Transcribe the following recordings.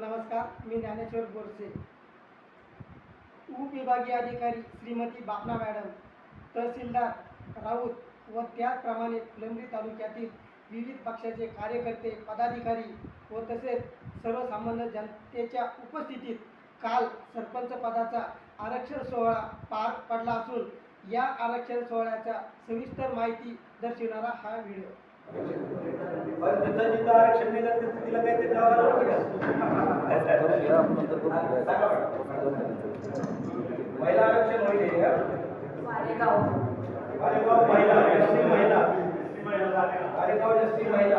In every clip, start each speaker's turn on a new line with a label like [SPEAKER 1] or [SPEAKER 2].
[SPEAKER 1] नमस्कार मी ज्ञानेश्वर बोरसे. उपविभागीय अधिकारी श्रीमती बापना मॅडम तहसीलदार राऊत व त्याचप्रमाणे फुलंब्री तालुक्यातील विविध पक्षाचे कार्यकर्ते पदाधिकारी व तसेच सर्वसामान्य जनतेच्या उपस्थितीत काल सरपंच पदाचा आरक्षण सोहळा पार पडला असून या आरक्षण सोहळ्याचा सविस्तर माहिती दर्शविणारा हा व्हिडिओ.
[SPEAKER 2] पण जिथं जिथं आरक्षण दिलं तिथं तिला काही ते द्यावं बरं. महिला आरक्षण मालेगाव. महिला एसटी महिला. मालेगाव एसटी महिला.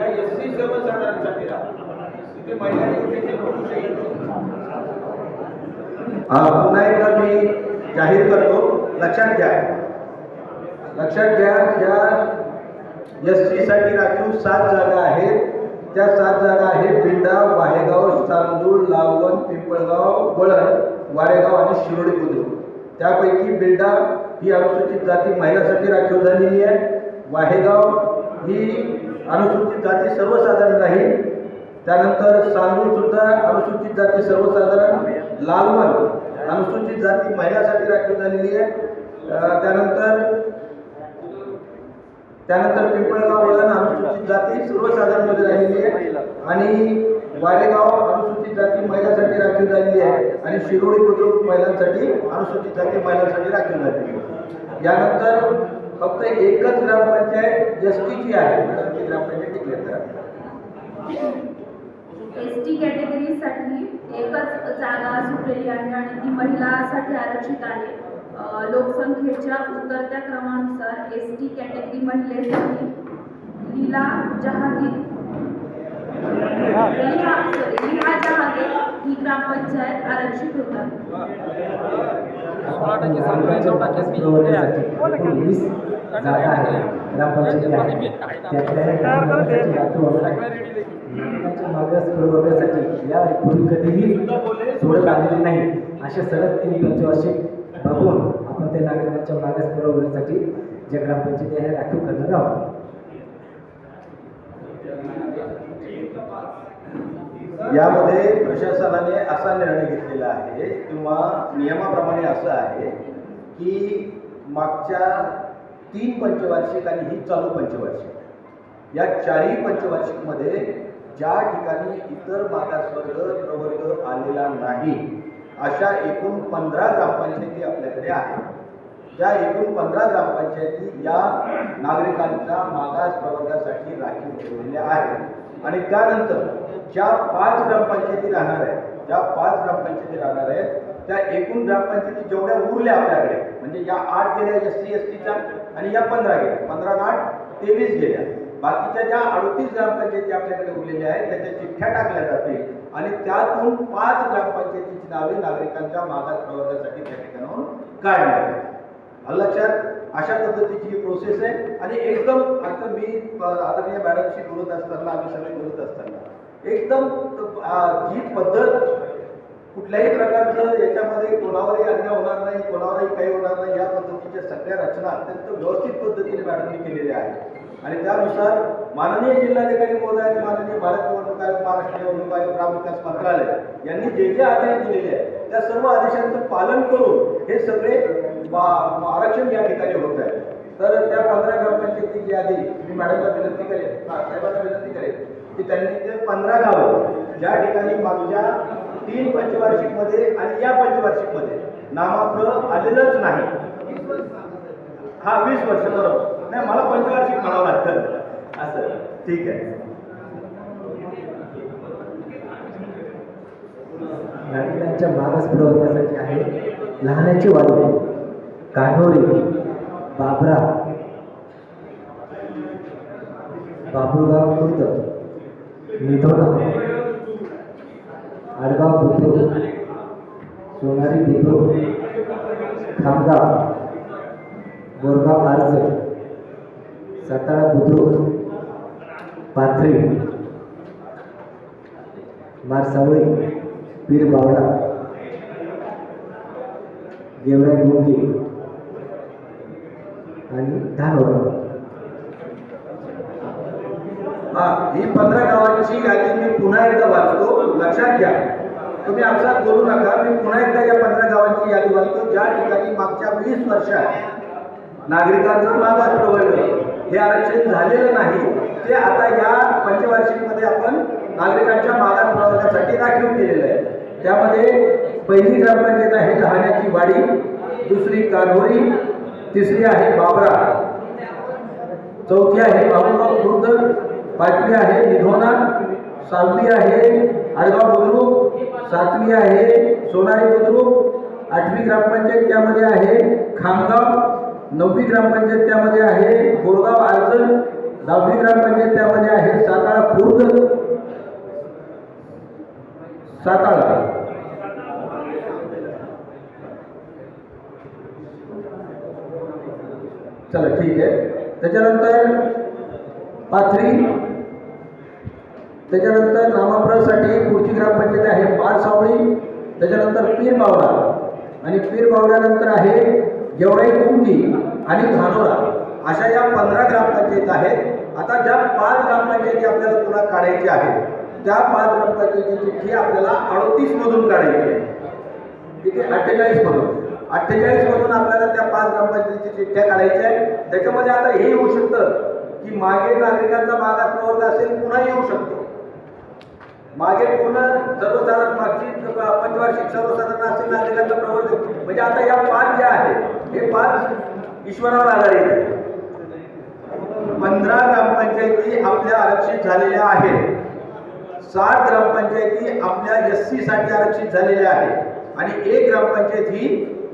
[SPEAKER 2] आहेत या एससी सर्वसाधारणसाठी तिथे महिला योजनेचे पुरुषही पुन्हा एकदा मी जाहीर करतो लक्षात घ्या. लक्षात घ्या ज्या एससाठी राखीव सात जागा आहेत त्या सात जागा आहेत बिंडा वाहेगाव चांदूर लावण पिंपळगाव वळण वारेगाव आणि शिरोडी बुद्रुक. त्यापैकी बिल्डा ही अनुसूचित जाती महिलांसाठी राखीव झालेली आहे. वाहेगाव ही अनुसूचित जाती सर्वसाधारण राहील. त्यानंतर सांगून सुद्धा अनुसूचित जाती सर्वसाधारण लालवण अनुसूचित जाती महिलांसाठी राखीव झालेली आहे. त्यानंतर त्यानंतर पिंपळगाव वळण अनुसूचित जाती सर्वसाधारणमध्ये राहिलेली आहे. आणि वारेगाव अनुसूचित जाती महिलांसाठी राखीव झालेली आहे. आणि शिरोडी बुद्रुक महिलांसाठी अनुसूचित जाती महिलांसाठी राखीव झालेली आहे. यानंतर फक्त एकच ग्रामपंचायत एस टीची आहे. करा
[SPEAKER 3] एस टी कॅटेगरीसाठी एकच जागा सुटलेली आहे आणि ती महिलासाठी आरक्षित आहे. लोकसंख्येच्या उतरत्या क्रमानुसार एस टी कॅटेगरी महिलेसाठी लीला जहागीर. लिहा sorry, लिहा जहागीर ही ग्रामपंचायत आरक्षित होतात.
[SPEAKER 4] ग्रामपंचायती आहे मागास या पूर्वी कधीही सोडत आलेली नाही असे सलग तीन पंचवार्षिक बघून आपण त्या नागरिकांच्या मागास ज्या ग्रामपंचायती आहे राखीव करणार आहोत
[SPEAKER 2] यामध्ये प्रशासनाने असा निर्णय घेतलेला आहे किंवा नियमाप्रमाणे असं आहे की मागच्या तीन पंचवार्षिक आणि ही चालू पंचवार्षिक. या चारही पंचवार्षिकमध्ये ज्या ठिकाणी इतर मागासवर्ग प्रवर्ग आलेला नाही अशा एकूण पंधरा ग्रामपंचायती आपल्याकडे आहेत. त्या एकूण पंधरा ग्रामपंचायती या नागरिकांच्या मागास प्रवर्गासाठी राखीव ठेवलेल्या आहेत. आणि त्यानंतर ज्या पाच ग्रामपंचायती राहणार आहेत ज्या पाच ग्रामपंचायती राहणार आहेत त्या एकूण ग्रामपंचायती जेवढ्या उरल्या आपल्याकडे म्हणजे या आठ गेल्या एस सी एस टीच्या आणि या पंधरा गेल्या. पंधरा नाट आठ तेवीस गेल्या. बाकीच्या ज्या अडतीस ग्रामपंचायती आपल्याकडे उरलेल्या आहेत त्याच्या चिठ्ठ्या टाकल्या जातील. आणि त्यातून पाच ग्रामपंचायतीची नावे नागरिकांच्या मागास प्रवर्गासाठी त्या ठिकाणाहून काढण्यात येतील. लक्षात? अशा पद्धतीची ही प्रोसेस आहे. आणि एकदम आता मी आदरणीय मॅडमशी बोलत असताना आम्ही सगळे बोलत असताना एकदम जी पद्धत कुठल्याही प्रकारचं याच्यामध्ये कोणावरही अन्याय होणार नाही कोणावरही काही होणार नाही या पद्धतीच्या सगळ्या रचना अत्यंत व्यवस्थित पद्धतीने मॅडमनी केलेल्या आहेत. आणि त्यानुसार माननीय जिल्हाधिकारी महोदय आणि माननीय भारत निवडणूक आयोग महाराष्ट्र निवडणूक आयोग ग्रामविकास मंत्रालय यांनी जे जे आदेश दिलेले आहेत त्या सर्व आदेशांचं पालन करून हे सगळे आरक्षण या ठिकाणी होत आहे. तर त्या पंधरा ग्रामपंचायतीची यादी मी मॅडमला विनंती करेन साहेबांना विनंती करेन की त्यांनी ते पंधरा गावं ज्या ठिकाणी मागच्या तीन पंचवार्षिकमध्ये आणि या पंचवार्षिकमध्ये नामाप्र आलेलंच नाही. हा वीस वर्ष बरोबर. नाही मला पंचवार्षिक म्हणावं लागतं. असं. ठीक आहे.
[SPEAKER 4] नागरिकांच्या मागास पुरवण्यासाठी आहे लहानाची वाढ कान्होरी बाबरा बाबुळगाव खुर्द निधोना आडगाव बुद्रुक सोनारी बुद्रुक खामगाव बोरगाव आर्ज सातारा बुद्रुक पाथरी मारसावळी पीर बावडा गेवराई मुंगी आणि धानोरा.
[SPEAKER 2] हा ही पंधरा गावांची यादी मी पुन्हा एकदा वाचतो. लक्षात घ्या. तुम्ही आमच्यात बोलू नका. मी पुन्हा एकदा या पंधरा गावांची यादी वाचतो. ज्या ठिकाणी मागच्या वीस वर्षात नागरिकांचं मागास प्रवर्ग हे आरक्षण झालेलं नाही ते आता या पंचवार्षिकमध्ये आपण नागरिकांच्या मागास प्रवर्गासाठी राखीव केलेलं आहे. त्यामध्ये पहिली ग्रामपंचायत आहे लहाण्याची वाडी दुसरी कान्होरी तिसरी आहे बाबरा चौथी आहे बाबुराव खुर्द पाचवी आहे निधोना. सहावी आहे आडगाव बुद्रुक. सातवी आहे सोनारी बुद्रुक. आठवी ग्रामपंचायत त्यामध्ये आहे खामगाव. नववी ग्रामपंचायत त्यामध्ये आहे बोरगाव आर्ज दहावी ग्रामपंचायत त्यामध्ये आहे सातारा खुर्द. सातारा. चला ठीक आहे. त्याच्यानंतर पाथरी. त्याच्यानंतर नामाप्रसाठी पुढची ग्रामपंचायत आहे पारसावळी त्याच्यानंतर पीर बावडा. आणि पीर बावड्यानंतर आहे गेवराई कुंगी आणि धानोरा. अशा या पंधरा ग्रामपंचायत आहेत. आता ज्या पाच ग्रामपंचायती आपल्याला पुन्हा काढायच्या आहेत त्या पाच ग्रामपंचायतीची चिठ्ठी आपल्याला अडतीस मधून काढायची आहे. तिथे अठ्ठेचाळीस मधून. अठ्ठेचाळीस मधून आपल्याला त्या पाच ग्रामपंचायतीच्या चिठ्ठ्या काढायच्या आहेत त्याच्यामध्ये आता हे येऊ शकतं की मागे नागरिकांचा मागास प्रवर्ग असेल पुन्हा येऊ शकतो. मागे पूर्ण सर्वसाधारण मागची पंचवार्षिक सर्वसाधारण असतील नागरिकांचा प्रवर्ग. म्हणजे आता या पाच ज्या आहेत हे पाच ईश्वरावर आधारित पंधरा ग्रामपंचायती आपल्या आरक्षित झालेल्या आहेत. सात ग्रामपंचायती आपल्या एस सी साठी आरक्षित झालेल्या आहेत. आणि एक ग्रामपंचायत ही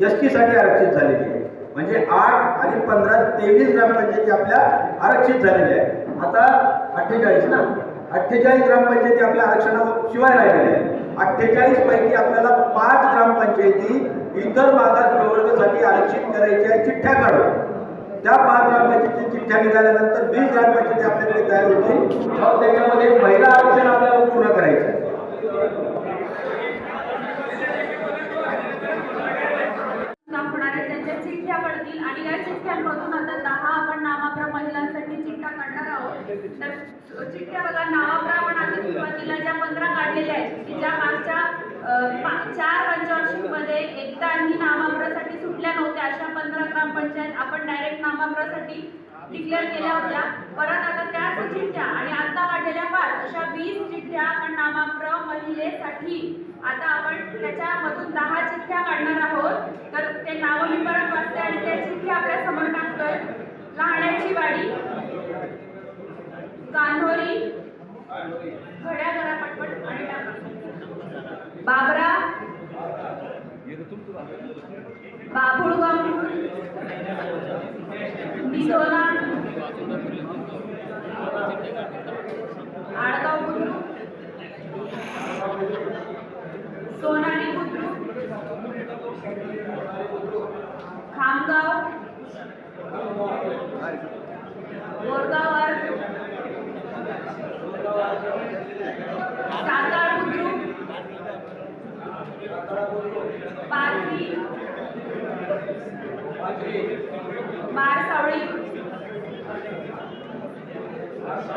[SPEAKER 2] एस टी साठी आरक्षित झालेली आहे. म्हणजे आठ आणि पंधरा तेवीस ग्रामपंचायती आपल्या आरक्षित झालेल्या आहेत. आता अठ्ठेचाळीस ना? अठ्ठेचाळीस ग्रामपंचायती आपल्या आरक्षणावर शिवाय राहिलेल्या आहेत. अठ्ठेचाळीस पैकी आपल्याला पाच ग्रामपंचायती इतर मागास प्रवर्गासाठी आरक्षित करायच्या चिठ्ठ्या काढून. त्या पाच ग्रामपंचायतीची चिठ्ठ्या निघाल्यानंतर वीस ग्रामपंचायती आपल्याकडे तयार होतील. मग त्याच्यामध्ये महिला आरक्षण आपल्याला पूर्ण करायचं आहे.
[SPEAKER 3] काम होणाऱ्या त्यांच्या चिठ्ठ्या पडतील आणि या चिठ्ठ्यांमधून आता दहा आपण नामाप्र महिलांसाठी चिठ्ठ्या काढणार आहोत. तर चिठ्ठ्या बघा नामाप्र आपण आधी सुरुवातीला ज्या पंधरा काढलेल्या आहेत की ज्या मागच्या चार पा- चार पंचवार्षिकमध्ये एकदाही नामाप्रासाठी सुटल्या नव्हत्या अशा पंधरा ग्रामपंचायत आपण डायरेक्ट नामाप्रासाठी डिक्लेअर केल्या होत्या. परत आता त्याच चिठ्ठ्या आणि आता काढलेल्या पाच अशा वीस चिठ्ठ्या आपण नामाप्र महिलेसाठी आता आपण त्याच्यामधून दहा चिठ्ठ्या काढणार आहोत. तर ते नावं मी परत वाचते आणि त्या चिठ्ठ्या आपल्यासमोर टाकतोय. लहाण्याची वाडी कान्होरी घड्या करा पटपट आणि बाबरा बाभुळगाव मिसोला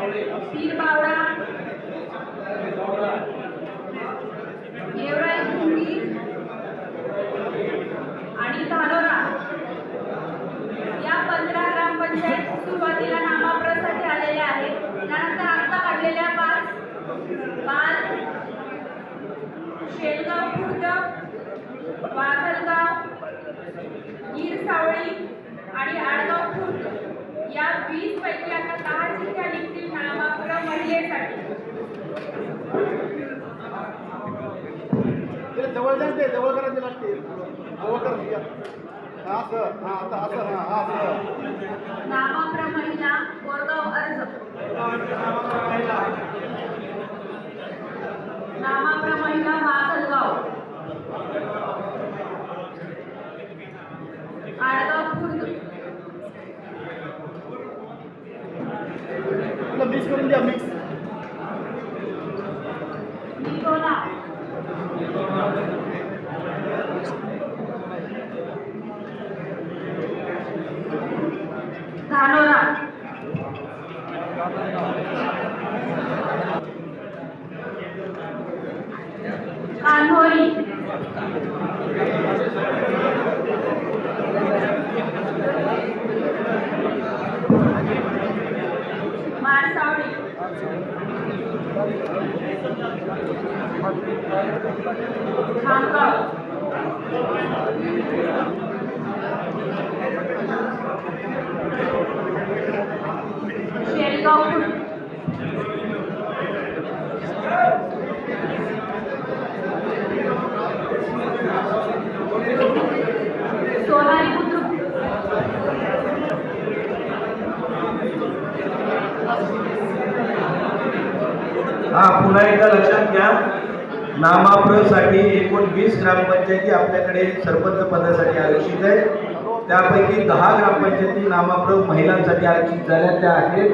[SPEAKER 3] पीर बावडा गेवराई भूमी आणि धानोरा. या पंधरा ग्रामपंचायत सुरुवातीला नामाप्रसाठी आलेल्या आहेत. त्यानंतर आता काढलेल्या पाच पाच शेलगाव खुर्द वाघलगाव गीर सावळी आणि आडगाव खुर्द. या वीस पैकी
[SPEAKER 5] ते जवळ करायचे लागते जवळ कर असं हा आता असं हा असं.
[SPEAKER 3] नामापुरा महिला कोरगाव अर्ज. नामापुरा महिला वाघलगाव आडगाव खुर्द.
[SPEAKER 5] मिक्स करून द्या मिक्स
[SPEAKER 3] धानोरा कान्होरी मारसावडी खामगाव शेलगाव सोनारी बुद्रुक
[SPEAKER 2] हा पुन्हा एकदा लक्षात घ्या. नामाप्रसाठी एकूण वीस ग्रामपंचायती आपल्याकडे सरपंच पदासाठी आरक्षित आहे त्यापैकी दहा ग्रामपंचायती नामाप्र महिलांसाठी आरक्षित झाल्या. त्या आहेत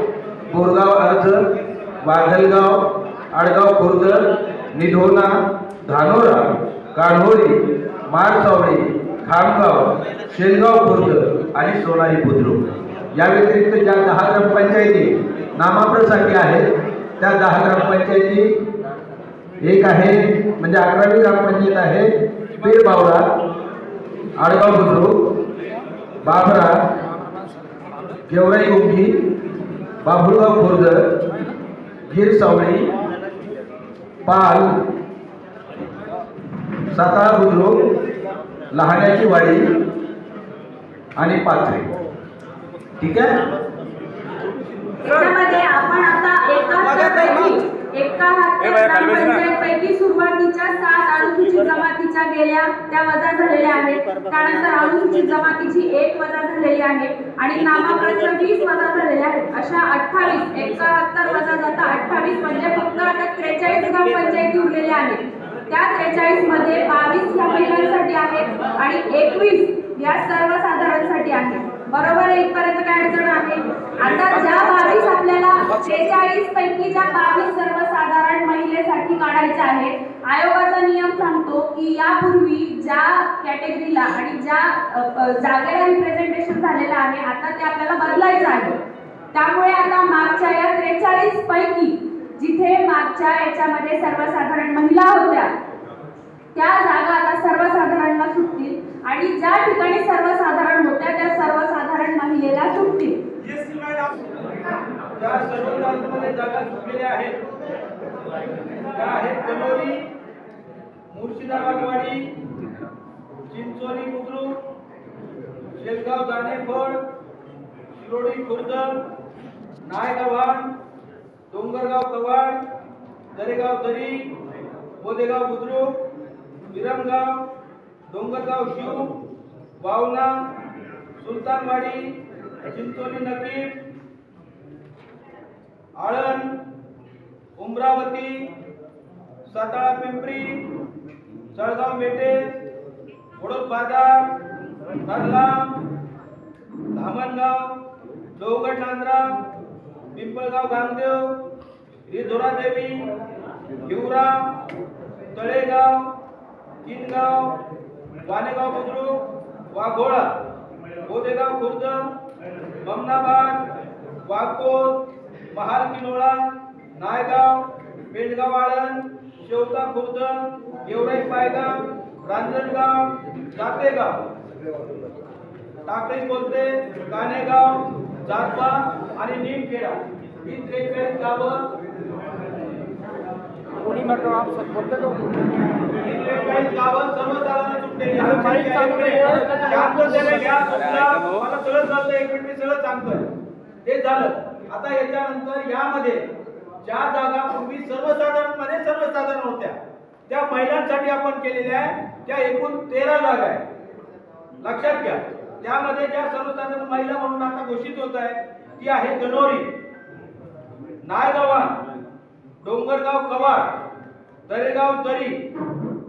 [SPEAKER 2] बोरगाव अर्ज वाघलगाव आडगाव खुर्द निधोना धानोरा कान्होरी मारसावळी खामगाव शेलगाव खुर्द आणि सोनारी बुद्रुक. या व्यतिरिक्त ज्या दहा ग्रामपंचायती नामाप्रसाठी आहेत त्या दहा ग्रामपंचायती एक आहे म्हणजे अकरावी ग्रामपंचायत आहे पेरबावडा आडगाव बुद्रुक बाबरा गेवराई उंगी बाबुळगाव खुर्द गिर सावळी पाल सातारा बुद्रुक लहाण्याची वाडी आणि पाथरी. ठीक आहे?
[SPEAKER 3] त्यामध्ये आपण आता एकाहत्तर पैकी एकाहत्तर सुरुवातीच्या सात अनुसूचित जमातीच्या गेल्या त्या वजा झालेल्या आहेत. त्यानंतर अनुसूचित जमातीची एक वजा झालेली आहे आणि नामांकनच्या वीस वजा झालेल्या आहेत. अशा अठ्ठावीस एकाहत्तर वजा जाता अठ्ठावीस म्हणजे फक्त आता त्रेचाळीस ग्रामपंचायती उरलेल्या आहेत. त्या त्रेचाळीसमध्ये बावीस ह्या महिलांसाठी आहेत आणि एकवीस या सर्वसाधारणसाठी आहेत. बरोबर आहे इथपर्यंत काय अडचण आहे? आता ज्या बावीस आपल्याला त्रेचाळीस पैकी ज्या बावीस सर्वसाधारण महिलेसाठी काढायच्या आहेत आयोगाचा नियम सांगतो की यापूर्वी ज्या कॅटेगरीला आणि ज्या जागेला रिप्रेझेंटेशन झालेलं आहे आता ते आपल्याला बदलायचं आहे. त्यामुळे आता मागच्या या त्रेचाळीस पैकी जिथे मागच्या याच्यामध्ये सर्वसाधारण महिला होत्या त्या जागा आता सर्वसाधारणला सुटतील. आणि ज्या ठिकाणी सर्वसाधारण होत्या त्या सर्वसाधारण महिलेला सुटतील
[SPEAKER 2] त्या सर्व जागा सुटलेल्या आहेत. त्या आहेत कलोरी मुर्शिदाबादवाडी चिंचोली बुद्रुक शेलगाव जानेफळ शिरोडी खुर्द नायगव्हाण डोंगरगाव कवाड दरेगाव दरी बोदेगाव बुद्रुक विरमगाव डोंगरगाव शिव वावना सुलतानवाडी चिंचोली नकीब आळंद उमरावती साताळा पिंपरी जळगाव मेटे वडोद बाजार कर्ला धामणगाव लोहगड नांद्रा पिंपळगाव गांगदेव रिधोरादेवी हिवरा तळेगाव किनगाव वानेगाव बुद्रुक वाघोळा बोदेगाव खुर्द ममनाबाद वाकोर महाल किनोळा नायगाव पेंडगाव आळंद शेवता खुर्द गेवराई पायगाव रांजणगाव जातेगाव. टाकळी बोलते कानेगाव जातवा आणि निमखेडा. ही त्रेचाळीस गावं
[SPEAKER 6] नका आप सब बोलते
[SPEAKER 2] सांगतोय. ते झालं. आता याच्यानंतर यामध्ये ज्या जागा पूर्वी सर्वसाधारणमध्ये सर्वसाधारण होत्या त्या महिलांसाठी आपण केलेल्या आहे त्या एकूण तेरा जागा आहे लक्षात घ्या. त्यामध्ये ज्या सर्वसाधारण महिला म्हणून आता घोषित होत आहे ती आहे गणोरी. नायगावान. डोंगरगाव कवाड दरेगाव दरी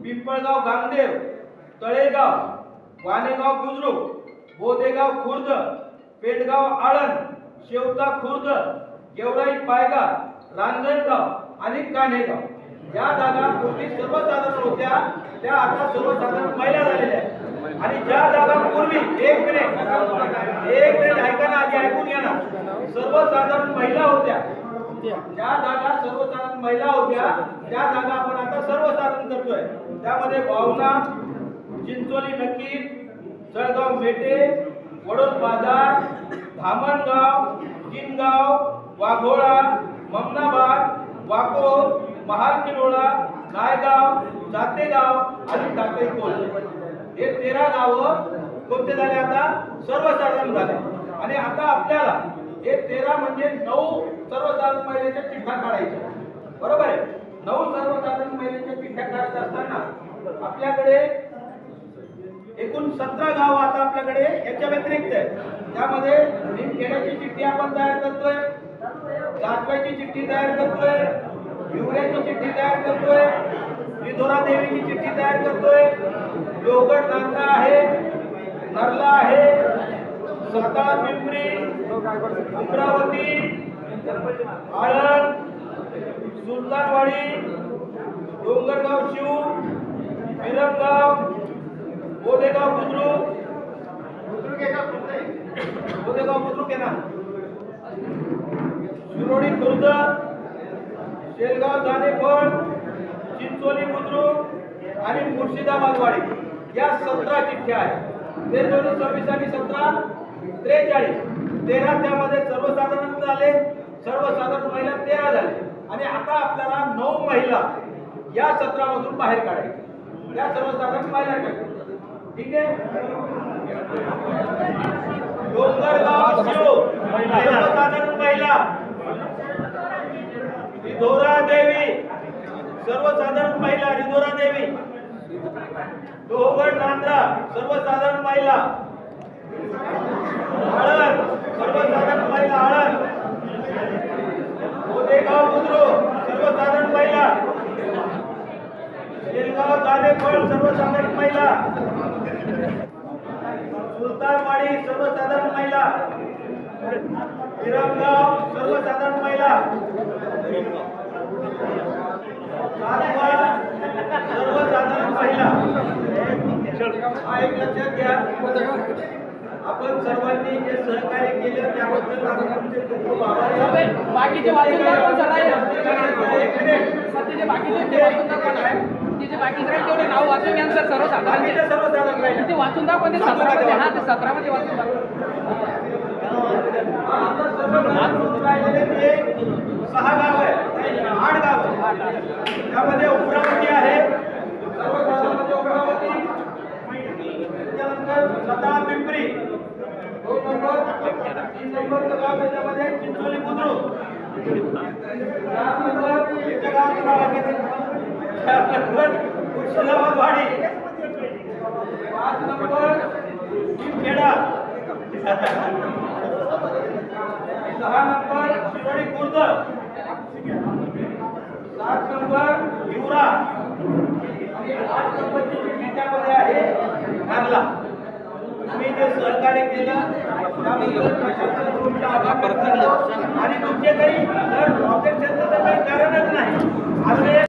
[SPEAKER 2] पिंपळगाव गांगदेव तळेगाव वानेगाव बुद्रुक बोदेगाव खुर्द पेडगाव आळंद शेवता खुर्द गेवराई पायगा रांजणगाव आणि कान्हेगाव. या जागा पूर्वी सर्वसाधारण होत्या त्या आता सर्वसाधारण महिला झालेल्या आहेत. आणि ज्या जागा पूर्वी एक मिनिट एक मिनिट ऐकायला आधी ऐकून घ्या ना. सर्वसाधारण महिला होत्या. ज्या जागा सर्वसाधारण महिला होत्या त्या जागा आपण आता सर्वसाधारण करतोय. त्यामध्ये भावना चिंचोली नक्की जळगाव मेटे वडोद बाजार धामणगाव किनगाव वाघोळा ममनाबाद वाकोर महालकिनोळा नायगाव जातेगाव आणि टाकेकोल हे तेरा गावं कोणते झाले आता? सर्वसाधारण झाले. आणि आता आपल्याला हे तेरा म्हणजे नऊ सर्व महिलेच्या चिठ्ठ्या काढायच्या बरोबर आहे? नऊ सर्वसाधारण महिलेच्या चिठ्ठ्या काढत असताना आपल्याकडे एकूण सतरा गाव आता आपल्याकडे याच्या व्यतिरिक्त आहे त्यामध्ये खेड्याची चिठ्ठी आपण तयार करतोय जातवाची चिठ्ठी तयार करतोय हिवऱ्याची चिठ्ठी तयार करतोय रिधोरा देवीची चिठ्ठी तयार करतोय. लोहगड नांदा आहे नरला आहे सातारा पिंपरी अमरावती आळंद सुलतानवाडी डोंगरगाव शिव विरमगाव बोदेगाव बुद्रुक. बोदेगाव बुद्रुक आहे ना? शिरोडी खुर्द शेलगाव जानेफळ चिंचोली बुद्रुक आणि मुर्शिदाबादवाडी. या सतरा चिठ्ठ्या आहेत. ते दोन्ही सव्वीस आणि सतरा त्रेचाळीस. तेरा त्यामध्ये सर्वसाधारण आले. सर्वसाधारण महिला तेरा झाले. आणि आता आपल्याला नऊ महिला या सत्रामधून बाहेर काढायच्या या सर्वसाधारण महिला टाकल्या. ठीक आहे? डोंगरगाव सर्वसाधारण महिला. रिधोरा देवी. सर्वसाधारण महिला रिधोरा देवी. लोहगड नांद्रा सर्वसाधारण महिला. आळंद सर्वसाधारण महिला आळंद गोदेगाव बुद्रुक सर्वसाधारण महिला. शेलगाव जानेफळ सर्वसाधारण महिला. सुलतानवाडी सर्वसाधारण महिला. विरमगाव सर्वसाधारण महिला. सर्वसाधारण महिला. हा एक लक्षात घ्या. आपण सर्वांनी जे सहकार्य केलं त्याबद्दल आपण तुमचे खूप खूप आभारी आहोत.
[SPEAKER 6] बाकीचे वाचून दाखवा जरा हे.
[SPEAKER 2] एक मिनिट.
[SPEAKER 6] सध्याचे बाकीचे ते वाचून दाखवा ना. तिचे बाकीचे राहील तेवढे नाव वाचून घ्या ना सर सर्वसाधारण
[SPEAKER 2] बाकीचे सर्वसाधारण महिला
[SPEAKER 6] ते वाचून दाखवा ते सतरामध्ये हा ते सतरामध्ये वाचून दाखवा
[SPEAKER 2] आता सर्व नागपूर राहिलेले ते सहा गाव आहे आठ गाव आहे. त्यामध्ये उमरावती आहे सर्वसाधारणमध्ये उमरावती त्याच्यानंतर सातारा पिंपरी वाडी पाच नंबर खेडा सहा नंबर शिरोडी खुर्द सात नंबर हिवरा आणि आठ नंबरची त्यामध्ये आहे नागला. तुम्ही जे सहकार्य केलं आणि तुमचे काही जर तर काही कारणच नाही असे